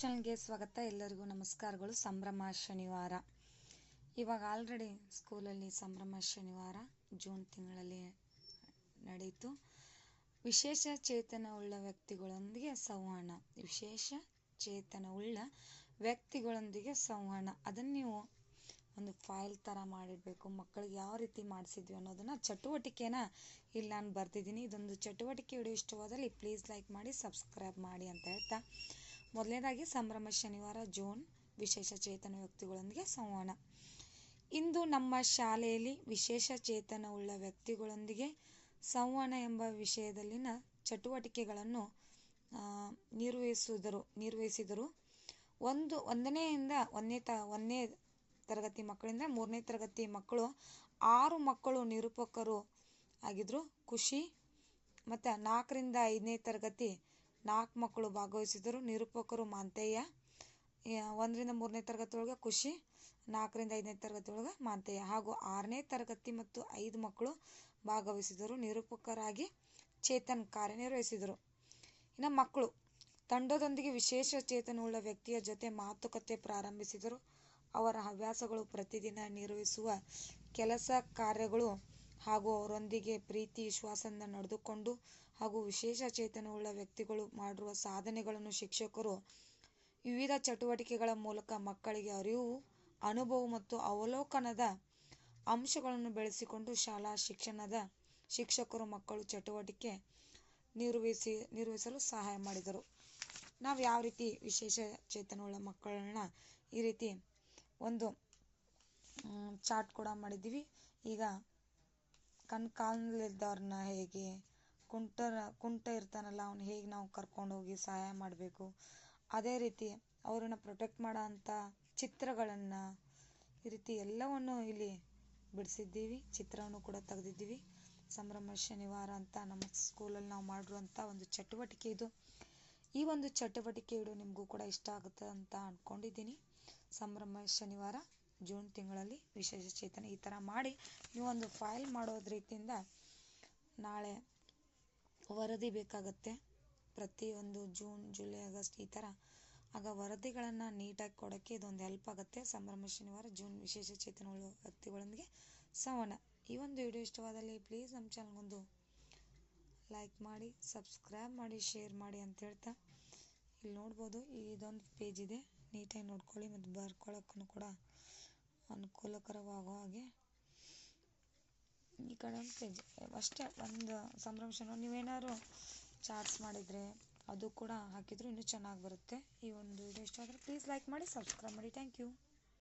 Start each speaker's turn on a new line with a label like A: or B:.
A: ಚಾನಲ್ಗೆ ಸ್ವಾಗತ. ಎಲ್ಲರಿಗೂ ನಮಸ್ಕಾರಗಳು. ಸಂಭ್ರಮ ಶನಿವಾರ. ಇವಾಗ ಆಲ್ರೆಡಿ ಸ್ಕೂಲಲ್ಲಿ ಸಂಭ್ರಮ ಶನಿವಾರ ಜೂನ್ ತಿಂಗಳಲ್ಲಿ ನಡೆಯಿತು ವಿಶೇಷ ಚೇತನ ಉಳ್ಳ ವ್ಯಕ್ತಿಗಳೊಂದಿಗೆ ಸಂವಹನ. ವಿಶೇಷ ಚೇತನ ಉಳ್ಳ ವ್ಯಕ್ತಿಗಳೊಂದಿಗೆ ಸಂವಹನ. ಅದನ್ನು ನೀವು ಒಂದು ಫೈಲ್ ಥರ ಮಾಡಿಡಬೇಕು. ಮಕ್ಕಳಿಗೆ ಯಾವ ರೀತಿ ಮಾಡಿಸಿದ್ವಿ ಅನ್ನೋದನ್ನು ಚಟುವಟಿಕೆನ ಇಲ್ಲಿ ನಾನು ಬರ್ತಿದ್ದೀನಿ ಇದೊಂದು ಚಟುವಟಿಕೆ ವಿಡಿಯೋ ಇಷ್ಟವಾದಲ್ಲಿ ಪ್ಲೀಸ್ ಲೈಕ್ ಮಾಡಿ ಸಬ್ಸ್ಕ್ರೈಬ್ ಮಾಡಿ ಅಂತ ಹೇಳ್ತಾ ಮೊದಲನೇದಾಗಿ ಸಂಭ್ರಮ ಶನಿವಾರ, ಜೂನ್ ವಿಶೇಷ ಚೇತನ ವ್ಯಕ್ತಿಗಳೊಂದಿಗೆ ಸಂವಹನ. ಇಂದು ನಮ್ಮ ಶಾಲೆಯಲ್ಲಿ ವಿಶೇಷ ಚೇತನವುಳ್ಳ ವ್ಯಕ್ತಿಗಳೊಂದಿಗೆ ಸಂವಹನ ಎಂಬ ವಿಷಯದಲ್ಲಿನ ಚಟುವಟಿಕೆಗಳನ್ನು ನಿರ್ವಹಿಸಿದರು ನಿರ್ವಹಿಸಿದರು. ಒಂದು, ಒಂದನೆಯಿಂದ ಒಂದನೇ ತ, ಒಂದನೇ ತರಗತಿ ಮಕ್ಕಳಿಂದ ಮೂರನೇ ತರಗತಿ ಮಕ್ಕಳು ಆರು ಮಕ್ಕಳು ನಿರೂಪಕರು ಆಗಿದ್ರು. ಖುಷಿ. ಮತ್ತು ನಾಲ್ಕರಿಂದ ಐದನೇ ತರಗತಿ ನಾಲ್ಕು ಮಕ್ಕಳು ಭಾಗವಹಿಸಿದರು ನಿರೂಪಕರು ಮಾಂತೇಯ ಒಂದರಿಂದ ಮೂರನೇ ತರಗತಿ ಒಳಗೆ ಖುಷಿ ನಾಲ್ಕರಿಂದ ಐದನೇ ತರಗತಿ ಒಳಗೆ ಮಾಂತಯ್ಯ ಹಾಗೂ ಆರನೇ ತರಗತಿ ಮತ್ತು ಐದು ಮಕ್ಕಳು ಭಾಗವಹಿಸಿದರು ನಿರೂಪಕರಾಗಿ ಚೇತನ್ ಕಾರ್ಯನಿರ್ವಹಿಸಿದರು ಇನ್ನು ಮಕ್ಕಳು, ತಂಡದೊಂದಿಗೆ ವಿಶೇಷ ಚೇತನವುಳ್ಳ ವ್ಯಕ್ತಿಯ ಜೊತೆ ಮಾತುಕತೆ ಪ್ರಾರಂಭಿಸಿದರು ಅವರ ಹವ್ಯಾಸಗಳು ಪ್ರತಿದಿನ ನಿರ್ವಹಿಸುವ ಕೆಲಸ ಕಾರ್ಯಗಳು ಹಾಗೂ ಅವರೊಂದಿಗೆ ಪ್ರೀತಿ, ವಿಶ್ವಾಸದಿಂದ ನಡೆದುಕೊಂಡು ಹಾಗೂ ವಿಶೇಷ ಚೇತನವುಳ್ಳ ವ್ಯಕ್ತಿಗಳು ಮಾಡಿರುವ ಸಾಧನೆಗಳನ್ನು ಶಿಕ್ಷಕರು ವಿವಿಧ ಚಟುವಟಿಕೆಗಳ ಮೂಲಕ ಮಕ್ಕಳಿಗೆ ಅರಿವು, ಅನುಭವ ಮತ್ತು ಅವಲೋಕನದ ಅಂಶಗಳನ್ನು ಬೆಳೆಸಿಕೊಂಡು ಶಾಲಾ ಶಿಕ್ಷಣದ ಶಿಕ್ಷಕರು ಮಕ್ಕಳು ಚಟುವಟಿಕೆ ನಿರ್ವಹಿಸಿ, ನಿರ್ವಹಿಸಲು ಸಹಾಯ ಮಾಡಿದರು. ನಾವು ಯಾವ ರೀತಿ ವಿಶೇಷ ಚೇತನವುಳ್ಳ ಮಕ್ಕಳನ್ನ ಈ ರೀತಿ ಒಂದು ಚಾರ್ಟ್ ಕೂಡ ಮಾಡಿದ್ದೀವಿ. ಈಗ ಕಣ್ ಕಾಣಲಿದ್ದವ್ರನ್ನ ಹೇಗೆ ಕುಂಟರ, ಕುಂಟ ಇರ್ತಾನಲ್ಲ, ಅವ್ನು ಹೇಗೆ ನಾವು ಕರ್ಕೊಂಡು ಹೋಗಿ ಸಹಾಯ ಮಾಡಬೇಕು? ಅದೇ ರೀತಿ ಅವ್ರನ್ನ ಪ್ರೊಟೆಕ್ಟ್ ಮಾಡೋ ಅಂಥ ಚಿತ್ರಗಳನ್ನು ಈ ರೀತಿ ಎಲ್ಲವನ್ನು ಇಲ್ಲಿ ಬಿಡಿಸಿದ್ದೀವಿ. ಚಿತ್ರವನ್ನು ಕೂಡ ತೆಗೆದಿದ್ದೀವಿ. ಸಂಭ್ರಮ ಶನಿವಾರ ಅಂತ ನಮ್ಮ ಸ್ಕೂಲಲ್ಲಿ ನಾವು ಮಾಡಿರುವಂಥ ಒಂದು ಚಟುವಟಿಕೆ ಇದು. ಈ ಒಂದು ಚಟುವಟಿಕೆ ಇಡು ನಿಮಗೂ ಕೂಡ ಇಷ್ಟ ಆಗುತ್ತೆ ಅಂತ ಅಂದ್ಕೊಂಡಿದ್ದೀನಿ ಸಂಭ್ರಮ ಶನಿವಾರ ಜೂನ್ ತಿಂಗಳಲ್ಲಿ ವಿಶೇಷ ಚೇತನ ಈ ಥರ ಮಾಡಿ ನೀವೊಂದು ಫೈಲ್ ಮಾಡೋದ್ರ ರೀತಿಯಿಂದ ನಾಳೆ ವರದಿ ಬೇಕಾಗತ್ತೆ. ಪ್ರತಿಯೊಂದು ಜೂನ್, ಜುಲೈ, ಆಗಸ್ಟ್ ಈ ಥರ ಆಗ ವರದಿಗಳನ್ನು ನೀಟಾಗಿ ಕೊಡೋಕ್ಕೆ ಇದೊಂದು ಹೆಲ್ಪ್ ಆಗುತ್ತೆ. ಸಂಭ್ರಮ ಶನಿವಾರ, ಜೂನ್ ವಿಶೇಷ ಚೇತನ ವ್ಯಕ್ತಿಗಳೊಂದಿಗೆ ಸಂವಹನ ಈ ಒಂದು ವಿಡಿಯೋ ಇಷ್ಟವಾದಲ್ಲಿ ಪ್ಲೀಸ್ ನಮ್ಮ ಚಾನಲ್ಗೊಂದು ಲೈಕ್ ಮಾಡಿ ಸಬ್ಸ್ಕ್ರೈಬ್ ಮಾಡಿ ಶೇರ್ ಮಾಡಿ ಅಂತ ಹೇಳ್ತಾ ಇಲ್ಲಿ ನೋಡ್ಬೋದು. ಇದೊಂದು ಪೇಜ್ ಇದೆ. ನೀಟಾಗಿ ನೋಡ್ಕೊಳ್ಳಿ ಮತ್ತು ಬರ್ಕೊಳ್ಳೋಕ್ಕೂ ಕೂಡ ಅನುಕೂಲಕರವಾಗೋ ಹಾಗೆ ಈ ಕಡೆ ಒಂದು ಪೇಜ್ ಅಷ್ಟೇ, ಒಂದು ಸಂಭ್ರಮಿಸೋಣ. ನೀವೇನಾದ್ರು ಚಾರ್ಟ್ಸ್ ಮಾಡಿದರೆ ಅದು ಕೂಡ ಹಾಕಿದ್ರು ಇನ್ನೂ ಚೆನ್ನಾಗಿ ಬರುತ್ತೆ. ಈ ಒಂದು ವಿಡಿಯೋ ಇಷ್ಟ ಆದರೆ ಪ್ಲೀಸ್ ಲೈಕ್ ಮಾಡಿ ಸಬ್ಸ್ಕ್ರೈಬ್ ಮಾಡಿ. Thank you